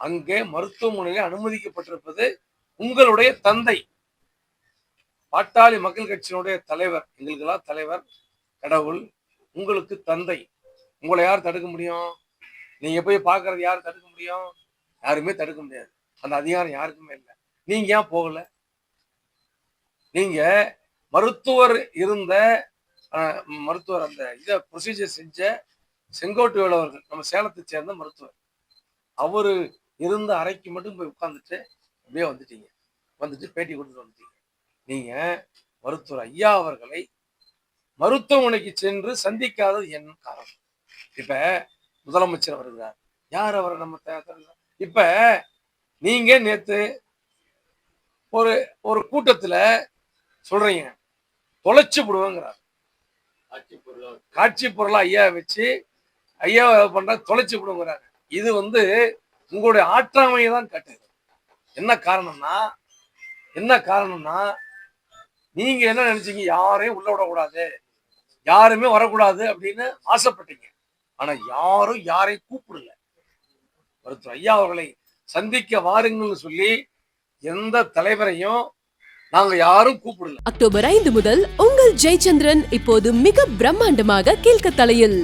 அங்கே மருத்துவமனையில் அனுமதிக்கப்பட்டிருப்பது உங்களுடைய தந்தை. பாட்டாளி மக்கள் கட்சியினுடைய தலைவர் எங்களுக்கெல்லாம் தலைவர் கடவுள் உங்களுக்கு தந்தை. உங்களை யார் தடுக்க முடியும்? நீங்க போய் பார்க்கறது யார் தடுக்க முடியும்? யாருமே தடுக்க முடியாது. அந்த அதிகாரம் யாருக்குமே இல்லை. நீங்க ஏன் போகல? நீங்க மருத்துவர் இருந்த அஹ், மருத்துவர் அந்த இதை ப்ரொசீஜர் செஞ்ச செங்கோட்டு அவர்கள் நம்ம சேலத்தை சேர்ந்த மருத்துவர். அவரு இருந்த அறைக்கு மட்டும் போய் உட்கார்ந்துட்டு அப்படியே வந்துட்டீங்க. வந்துட்டு பேட்டி கொடுத்துட்டு வந்துட்டீங்க. நீங்க மருத்துவர் ஐயா அவர்களை மருத்துவமனைக்கு சென்று சந்திக்காதது என்ன காரணம். இப்ப முதலமைச்சர் வருகிறார் யார் அவரை நம்ம இப்ப நீங்க நேத்து ஒரு ஒரு கூட்டத்துல சொல்றீங்க. தொலைச்சு விடுவேங்கிறார் காட்சி பொருளா ஐயா வச்சு ஐயா பண்ற தொலைச்சு விடுங்கிறாங்க இது வந்து உங்களுடைய ஆற்றாமையை தான் காட்டுது. என்ன காரணம்னா என்ன காரணம்னா நீங்க என்ன நினைச்சீங்க? யாரையும் உள்ள விடக்கூடாது. யாருமே வரக்கூடாது அப்படின்னு ஆசைப்பட்டீங்க. ஆனா யாரும் யாரையும் கூப்பிடல. மருத்துவர் ஐயா அவர்களை சந்திக்க வாருங்கள்னு சொல்லி எந்த தலைவரையும் நாங்க யாரும் கூப்பிடல. அக்டோபர் ஐந்து முதல் உங்கள் ஜெயச்சந்திரன் இப்போது மிக பிரம்மாண்டமாக கீழ்க்கத்தலையில்.